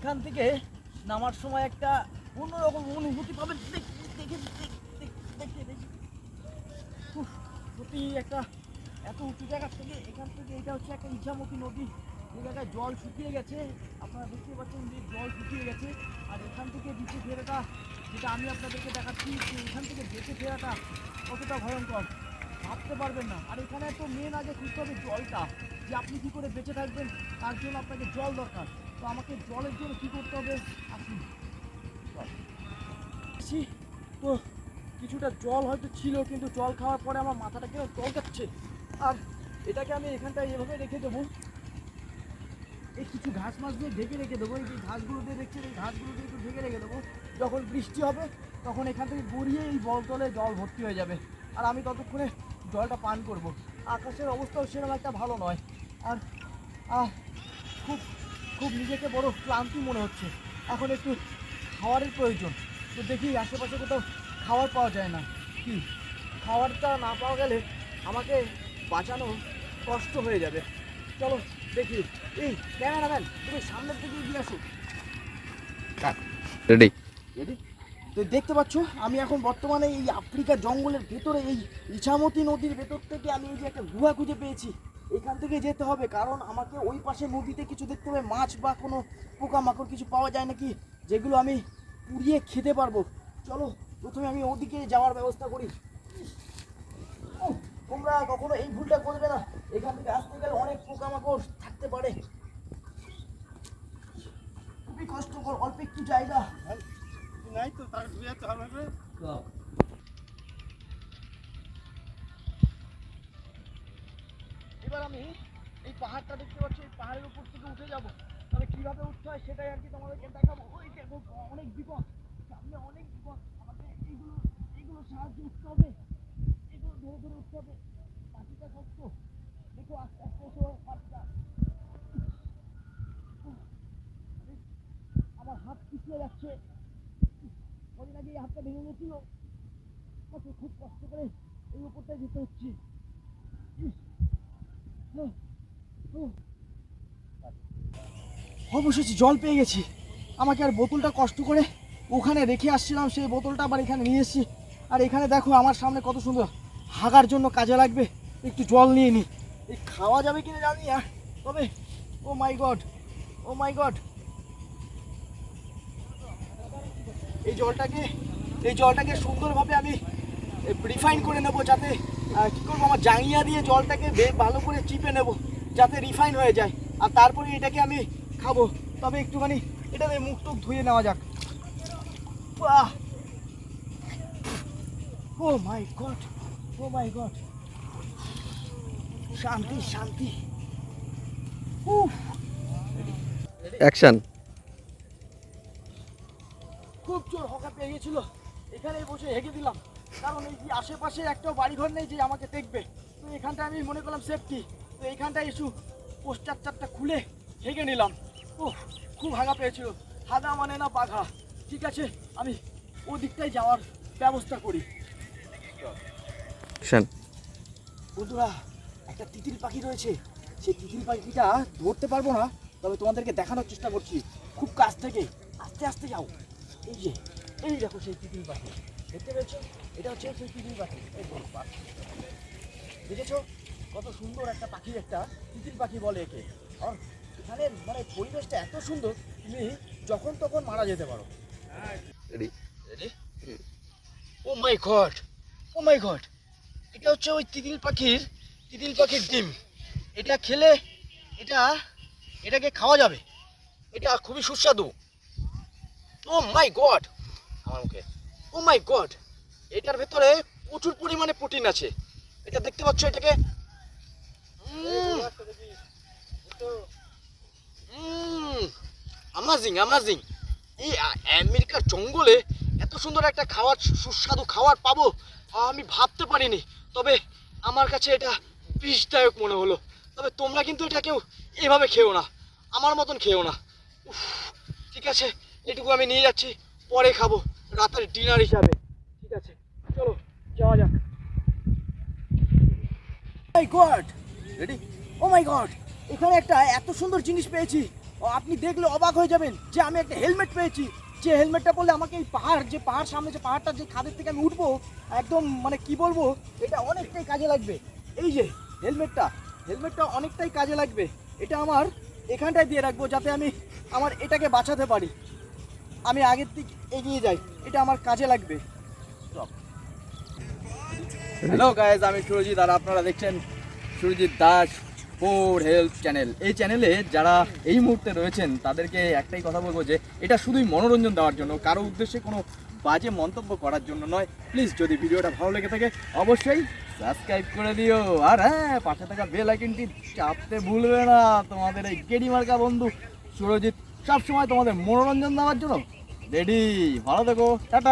এখান থেকে নামার সময় একটা অন্যরকম অনুভূতি পাবেন। দেখে দেখে দেখে একটা এত উঁচু জায়গা থেকে এখান থেকে এটা হচ্ছে একটা ইচ্ছামতি নদী। যে জায়গায় জল শুকিয়ে গেছে। আপনারা দেখতে পাচ্ছেন যে জল শুকিয়ে গেছে। আর এখান থেকে নিচে ফেরাটা, যেটা আমি আপনাদেরকে দেখাচ্ছি, যে এখান থেকে যেতে ফেরাটা কতটা ভয়ঙ্কর। ভাবতে পারবেন না। আর এখানে তো মেন আগে খুঁজতে হবে জলটা, যে আপনি কী করে বেঁচে থাকবেন, তার জন্য আপনাকে জল দরকার। তো আমাকে জলের জন্য কী করতে হবে? আসুন। তো কিছুটা জল হয়তো ছিল, কিন্তু জল খাওয়ার পরে আমার মাথাটা কেউ জল যাচ্ছে আর এটাকে আমি এখানটায় এভাবে রেখে দেবো। এই কিছু ঘাস মাছ দিয়ে ঢেকে রেখে দেবো। এই যে ঘাসগুলো দিয়ে দেখছি এই ঘাসগুলো দিয়ে একটু ঢেকে রেখে দেবো। যখন বৃষ্টি হবে, তখন এখান থেকে গড়িয়ে এই বলতলে জল ভর্তি হয়ে যাবে। আর আমি ততক্ষণে জলটা পান করব। আকাশের অবস্থাও সেরকম একটা ভালো নয়। আর খুব খুব নিজেকে বড় ক্লান্তি মনে হচ্ছে। এখন একটু খাবারের প্রয়োজন। তো দেখি আশেপাশে কোথাও খাবার পাওয়া যায় না। কি? খাবারটা না পাওয়া গেলে আমাকে বাঁচানো কষ্ট হয়ে যাবে। চলো দেখি। এই ক্যামেরাম্যান তুমি সামনের দিকে এগিয়ে আসো। রেডি। রেডি? তো দেখতে পাচ্ছ আমি এখন বর্তমানে এই আফ্রিকার জঙ্গলের ভেতরে এই ইছামতি নদীর ভেতর থেকে আমি এই যে একটা গুহা খুঁজে পেয়েছি। এখান থেকে যেতে হবে কারণ আমাকে ওই পাশে নদীতে কিছু দেখতে হবে মাছ বা কোনো পোকামাকড় কিছু পাওয়া যায় নাকি যেগুলো আমি পুড়িয়ে খেতে পারব। চলো প্রথমে আমি ওদিকে যাওয়ার ব্যবস্থা করি। তোমরা কখনো এই ভুলটা করবে না। এখান থেকে আসতে গেলে অনেক পোকামাকড় থাকতে পারে। খুবই কষ্টকর অল্প একটু জায়গা। নাই তো তার ঘুরে যেতে হবে এবার আমি এই পাহাড়টা দেখতে পাচ্ছি, এই পাহাড়ের উপর থেকে উঠে যাব। তবে কীভাবে উঠতে হয় সেটাই আর কি তোমাদেরকে দেখাবো। ওই দেখো অনেক বিপদ, সামনে অনেক বিপদ। আমাকে এইগুলো এইগুলো সাহায্য উঠতে হবে। এগুলো ধরে ধরে উঠতে হবে। পাখিটা শক্ত। দেখো আস্তে আস্তে এসো পাখিটা। আমার হাত পিছিয়ে যাচ্ছে। কদিন আগে এই হাতটা ভেঙে গেছিল। আমাকে খুব কষ্ট করে এই উপরটায় যেতে হচ্ছে। অবশেষে জল পেয়ে গেছি। আমাকে আর বোতলটা কষ্ট করে ওখানে রেখে আসছিলাম, সেই বোতলটা আবার এখানে নিয়ে এসেছি। আর এখানে দেখো আমার সামনে কত সুন্দর হাগার জন্য কাজে লাগবে। একটু জল নিয়ে নিই এই খাওয়া যাবে কিনা জানি না, তবে ও my god, oh my god. এই জলটাকে এই জলটাকে সুন্দরভাবে আমি রিফাইন করে নেব যাতে কি করব আমার জাঙিয়া দিয়ে জলটাকে বে- ভালো করে চিপে নেব যাতে রিফাইন হয়ে যায়। আর তারপরে এটাকে আমি খাব। তবে একটুখানি এটাতে মুখ টুক ধুয়ে নেওয়া যাক। বাহ! Oh my god oh my god. শান্তি শান্তি। উফ! অ্যাকশন খুব জোর হকা পেয়ে গেছিল। এখানেই বসে হেগে দিলাম। কারণ এই যে আশেপাশে একটাও বাড়িঘর নেই যে আমাকে দেখবে। তো এখানটা আমি মনে করলাম সেফটি তো এখানটায় একটু পোস্টার চারটা খুলে হেগে নিলাম। ও খুব হাগা পেয়েছিল। হাগা মানে না বাঘা। ঠিক আছে আমি ওদিকটাই যাওয়ার ব্যবস্থা করি। বন্ধুরা একটা তিতির পাখি রয়েছে। সেই তিতির পাখিটা ধরতে পারব না তবে তোমাদেরকে দেখানোর চেষ্টা করছি। খুব কাছ থেকে। আস্তে আস্তে যাও। এই যে এই দেখো সেই তিতির পাখি। দেখতে পেয়েছ? এটা হচ্ছে সেই তিতির পাখি। দেখেছ? কত সুন্দর একটা পাখি একটা তিতির পাখি বলে একে। আর এখানে মানে পরিবেশটা এত সুন্দর তুমি যখন তখন মারা যেতে পারো। Ready oh my god oh my god এটা হচ্ছে ওই তিতিল পাখির তিতিল পাখির ডিম। এটা খেলে এটা এটাকে খাওয়া যাবে। এটা খুবই সুস্বাদু। ও মাই গড আমার মুখে। ও মাই গড এটার ভেতরে প্রচুর পরিমাণে প্রোটিন আছে। এটা দেখতে পাচ্ছ এটাকে? আমাজিং আমাজিং এই আমেরিকার জঙ্গলে এত সুন্দর একটা খাওয়ার সুস্বাদু খাবার পাবো আমি ভাবতে পারিনি। তবে আমার কাছে এটা বিষদায়ক মনে হলো। তবে তোমরা কিন্তু এটা কেউ এভাবে খেও না। আমার মতন খেও না। ঠিক আছে, এটুকু আমি নিয়ে যাচ্ছি, পরে খাব। রাতের ডিনার হিসাবে। ঠিক আছে চলো যাওয়া যাক। My god ready oh my god এখানে একটা এত সুন্দর জিনিস পেয়েছি। ও আপনি দেখলে অবাক হয়ে যাবেন যে আমি একটা হেলমেট পেয়েছি। যে হেলমেটটা পরলে আমাকে এই পাহাড় যে পাহাড় সামনে যে পাহাড়টা যে খাদের থেকে আমি উঠবো একদম মানে কি বলব এটা অনেকটাই কাজে লাগবে। এই যে হেলমেটটা হেলমেটটা অনেকটাই কাজে লাগবে। এটা আমার এখানটায় দিয়ে রাখব যাতে আমি আমার এটাকে বাঁচাতে পারি। আমি আগের দিকে এগিয়ে যাই। এটা আমার কাজে লাগবে। হ্যালো গাইজ আমি সুরজিৎ আর আপনারা দেখছেন Surajit Das for health channel এই চ্যানেলে যারা এই মুহূর্তে রয়েছেন, তাদেরকে একটাই কথা বলব যে, এটা শুধুই মনোরঞ্জন দেওয়ার জন্য, কারও উদ্দেশ্যে কোনো বাজে মন্তব্য করার জন্য নয়। প্লিজ যদি ভিডিওটা ভালো লেগে থাকে, অবশ্যই সাবস্ক্রাইব করে দিও। আর হ্যাঁ পাশে থাকা বেল আইকনটি চাপতে ভুলবে না। তোমাদের এই গেডি মার্কা বন্ধু সুরজিৎ সবসময় তোমাদের মনোরঞ্জন দেওয়ার জন্য রেডি। ভালো থেকো টাটা।